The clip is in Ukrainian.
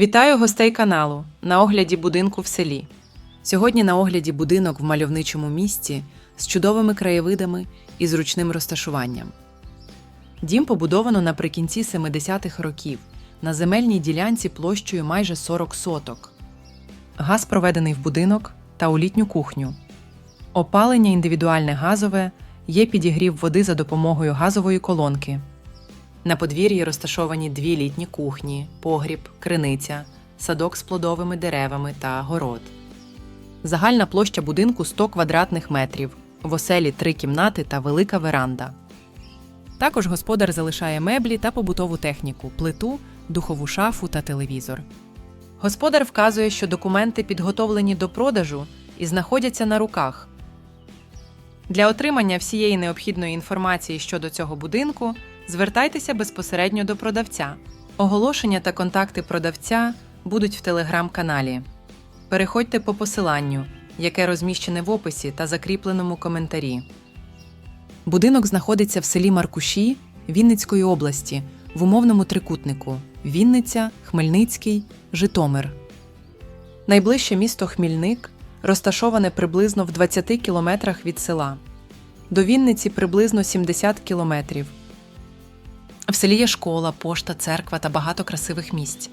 Вітаю гостей каналу на огляді будинку в селі. Сьогодні на огляді будинок в мальовничому місті з чудовими краєвидами і зручним розташуванням. Дім побудовано наприкінці 70-х років на земельній ділянці площею майже 40 соток. Газ проведений в будинок та у літню кухню. Опалення індивідуальне газове, є підігрів води за допомогою газової колонки. На подвір'ї розташовані дві літні кухні, погріб, криниця, садок з плодовими деревами та город. Загальна площа будинку 100 квадратних метрів, в оселі три кімнати та велика веранда. Також господар залишає меблі та побутову техніку, плиту, духову шафу та телевізор. Господар вказує, що документи підготовлені до продажу і знаходяться на руках. Для отримання всієї необхідної інформації щодо цього будинку звертайтеся безпосередньо до продавця. Оголошення та контакти продавця будуть в телеграм-каналі. Переходьте по посиланню, яке розміщене в описі та закріпленому коментарі. Будинок знаходиться в селі Маркуші Вінницької області в умовному трикутнику Вінниця, Хмельницький, Житомир. Найближче місто Хмільник розташоване приблизно в 20 кілометрах від села. До Вінниці приблизно 70 кілометрів. В селі є школа, пошта, церква та багато красивих місць.